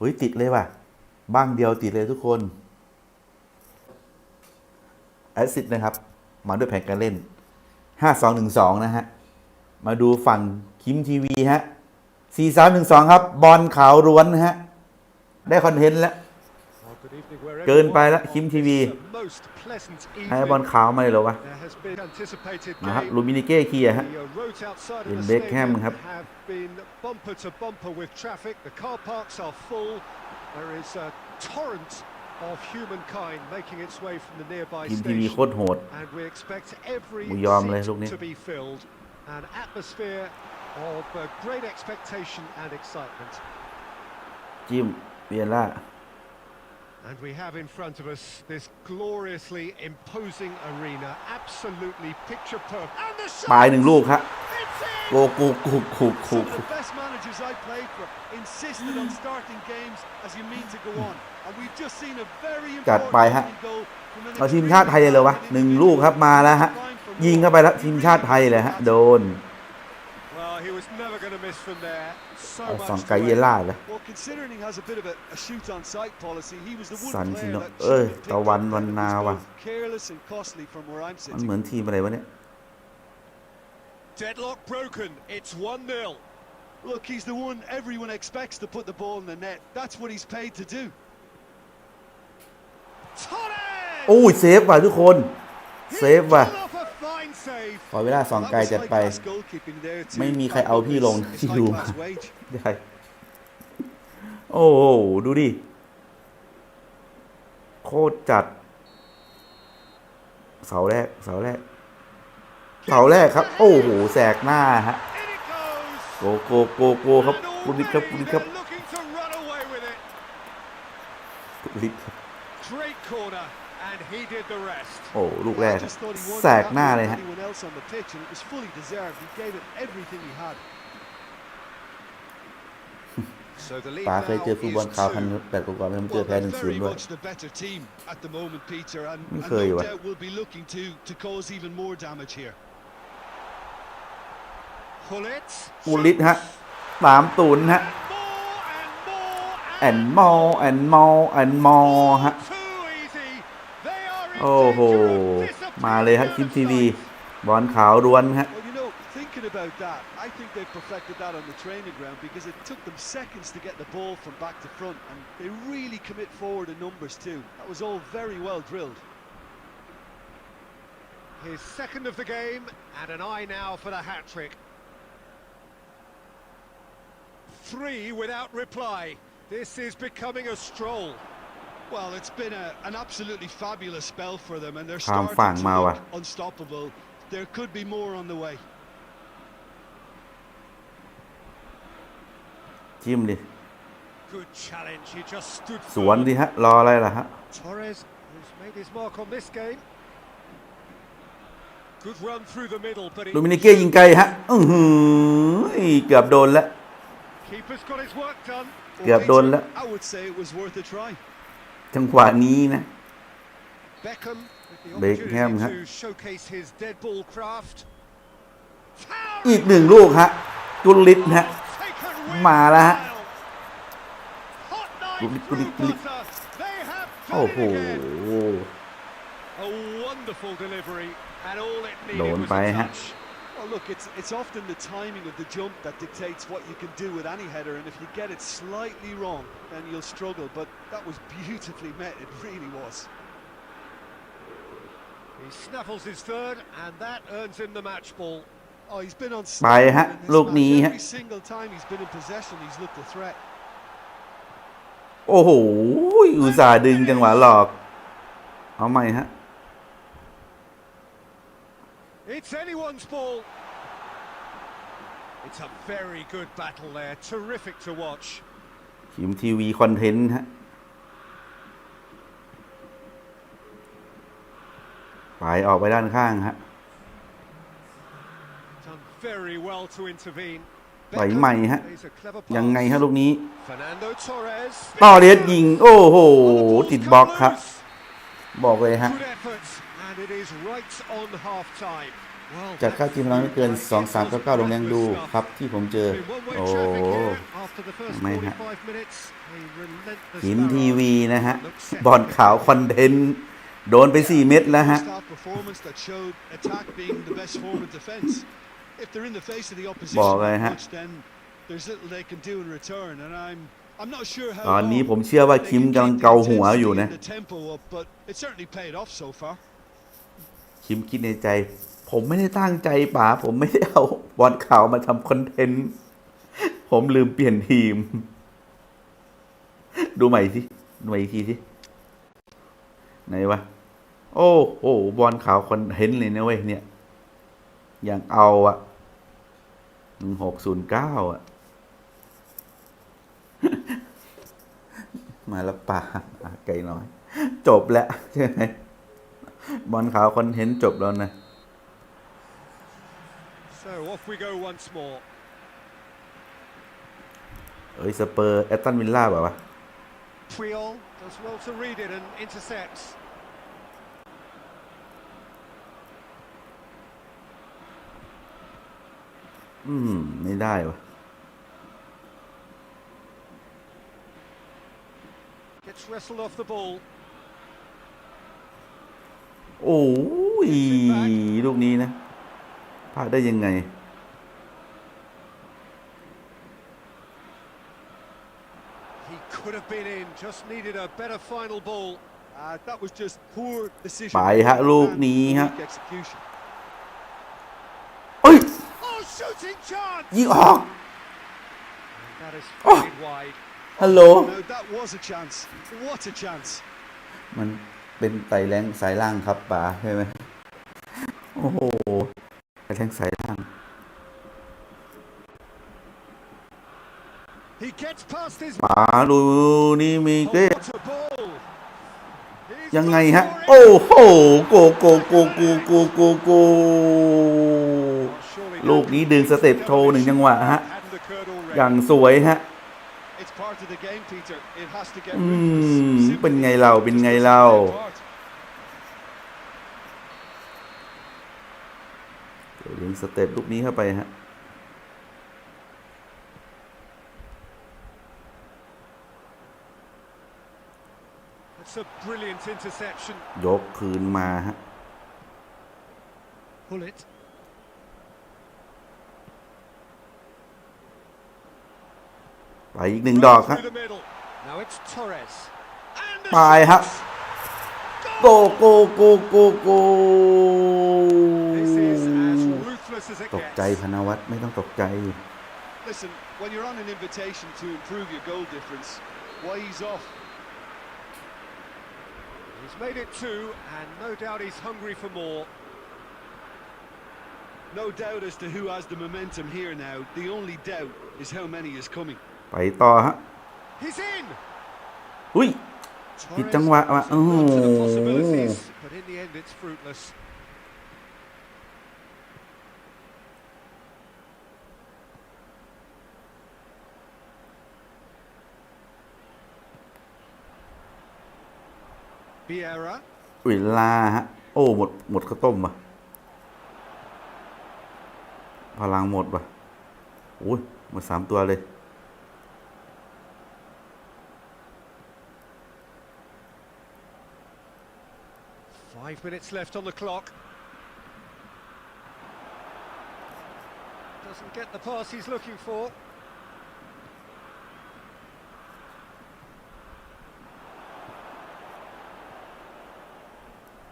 เฮ้ยติดเลยว่ะ บ้างเดียวติดเลยทุกคนแอซิดนะครับ มาด้วยแผนการเล่น 5 2 1 2 นะฮะ มาดูฝั่งคิมทีวีฮะ4 3 1 2 ครับ บอลขาวร้วนฮะ ได้คอนเทนต์แล้ว เกินไปแล้วคิมทีวีให้บอลขาวมาเลยหรอวะนะครับลูมินิเก้เคลียฮะเปนเบคแฮมครับเป็นทีมที่มีโคตรโหดมยอมเลยลูกนี้ จิมเวียนล่า And we have in front of us this gloriously imposing arena, absolutely picture perfect. And the ปลาย shot! หนึ่งลูกฮะ It's in! โกกูกูกูกู Some of the best managers I played for insisted on starting games as you mean to go on. And we've just seen a very จัด important ไปฮะ opening goal from an เอาทีมชาติไทยเลยเหรอวะหนึ่งลูกครับมาแล้วฮะ ยิงเข้าไปแล้วทีมชาติไทยเลยฮะ โดน he was never going to miss from there. So much to well, considering he has a bit of a, a shoot on sight policy, he was the one player that เอ้ยตะวันวันนาว่ะ careless and costly from where I'm มันเห sitting. มือนทีมอะไรวะเนี่ย Deadlock broken. It's 1-0. Look, he's the one everyone expects to put the ball in the net. That's what he's paid to do. Torres! โอ้ยเซฟว่ะทุกคนเซฟว่ะ He's ขอเวลาสองไกลจัดไป ไม่มีใครเอาพี่ลงที่ดูได้โอ้โหดูดิ โคตรจัด เสาแรก เสาแรกเสาแรกครับ โอ้โหแสกหน้าฮะโกโกโกโกครับคุณลิครับคุณลิครับคุณลิครับโอ้ ลูกแรกแสกหน้าเลยฮะป๋าเคยเจอฟุตบอลขาวพันแปดกว่าแล้วมันเจอแพ้หนึ่งศูนย์ด้วยไม่เคยวะปูลิต ฮะสามศูนย์ฮะแอนมอลแอนมอลแอนมอลฮะโอ้โหมาเลยฮะคิมทีวีบอลขาวล้วนฮะ thinking about that, I think they perfected that on the training ground because it took them seconds to get the ball from back to front and they really commit forward in numbers too. That was all very well drilled. His second of the game and an eye now for the hat-trick. Three without reply. This is becoming a stroll. Well, it's been a, an absolutely fabulous spell for them, and they're ข้ามฝั่ง starting to มาว่ะ look unstoppable. There could be more on the way. จิ้มดิ Good challenge. He just stood สวน firm. ดิฮะ รออะไรล่ะฮะ Torres, who's made his mark on this game. Good run through the middle, but ลูมินิเก้ยิงไกลฮะอื้อหือเกือบโดนแล้ว keeper's got his work done. เกือบโดนแล้ว I would say it was worth a try. จังหวะนี้นะเบคแฮมครับอีกหนึ่งลูกฮะกุลิตฮะมาแล้วฮะกุลิตกุลิตกุลิตโอ้โห โดนไปฮะ Well, look, it's, it's often the timing of the jump that dictates what you can do with any header, and if you get it slightly wrong, then you'll struggle, but that was beautifully met, it really was. He snaffles his third, and that earns him the match ball. Oh, he's been on ไปฮะลูกนี้ฮะ every single time he's been in possession, he's looked a threat. โอ้โหอุตส่าห์ดึงจังหวะหลอก oh, It's anyone's ball. It's a very good battle there. Terrific to watch. ทีมทีวีคอนเทนต์ฮะฝ่ายออกไปด้านข้างฮะไปใหม่ฮะยังไงฮะลูกนี้ต่อเลียดยิงโอ้โหติดบล็อกครับบอกเลยฮะจากค่าทิมเราไม่เกิน2 3 9 9ลงแรงดูครับที่ผมเจอ โอ้ไม่ฮะหิมทีวีนะฮะบอลขาวคอนเทนต์โดนไป 4 เม็ดแล้วฮะ บอกเลยฮะตอนนี้ผมเชื่อว่า คิมกำลังเกาหัวอยู่นะคิมคิดในใจ ผมไม่ได้ตั้งใจป๋าผมไม่ได้เอาบอลขาวมาทำคอนเทนต์ ผมลืมเปลี่ยนทีม ดูใหม่สิหน่วยทีสิไหน วะ โอ้โอ้บอลขาวคอนเทนต์เลยนะเว้ยเนี่ย อย่างเอาอะหนึ่งหกศูนย์เก้าอะมาละป่าไกลน้อย จบแล้ว ใช่ไหมบอลขาวคอนเทนต์จบแล้วนะ so off we go once more เอ้ยสเปอร์แอตตันวิลล่าเปล่าวะ Puyol does well to read it and intercepts อืมไม่ได้วะ gets wrestled off the ball โอ้ยลูกนี้นะพลาดได้ยังไงไปฮะลูกนี้ฮะเอ้ยยิงออกฮัลโหลมันเป็นไตแรงสายล่างครับป๋าใช่ไหมโอ้โหไตแรงสายล่างป๋าดูนี่มีเก้ยังไงฮะ โอ้โหโกโกโกโกโกโกโกลูกนี้ดึงสเต็ปโชว์หนึ่งจังหวะฮะอย่างสวยฮะอืมเป็นไงเราเป็นไงเราเดี๋ิงสเต็ปลูกนี้เข้าไปฮะยกคืนมาฮะไปอีกหนึ่งดอกฮะไปฮะโกโกโกโกโกตกใจพนวัตไม่ต้องตกใจ Listen, when you're on an invitation to improve your goal difference, ways off. He's made it two, and no doubt he's hungry for more. No doubt as to who has the momentum here now. The only doubt is how many is coming. ไปต่อฮะ อุ้ยผิดจังหวะว่ะโอ้โอุยลาฮะ โอ้หมด หมดข้าวต้มว่ะ พลังหมดว่ะ อุ้ยหมดสามตัวเลย Five minutes left on the clock. Doesn't get the pass he's looking for.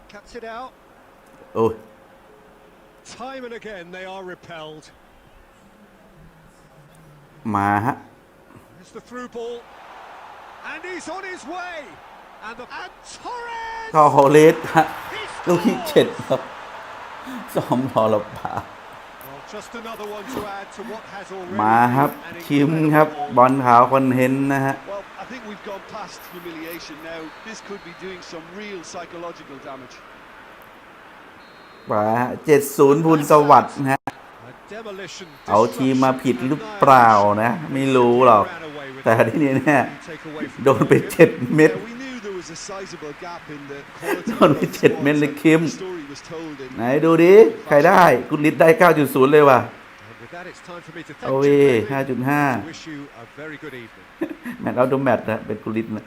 Cuts it out. Oh. Time and again they are repelled. Ma. It's the through ball. And he's on his way. ทอโคเลสฮะลูกที่เจ็ดครับซ้อม่อหลบปามาครับคิมครับ บอลขาวคอนเทนต์นะฮะ I think we've gone past humiliation now. This could be doing some real psychological damage. าเจ็ดศูนย์พูนสวัสดิ์นะฮะ เอาทีมมาผิดหรือเปล่านะไม่รู้หรอก แต่ที่นี่เนี่ยโดนไปเจ็ดเม็ดโดนไปเจ็ดเมนเลยคิมไหนดูดิ ใครได้คุณนิดได้ 9.0 เลยว่ะโอเว5.5แมตต์เอาดูแมตต์นะเป็นกุลิดนะ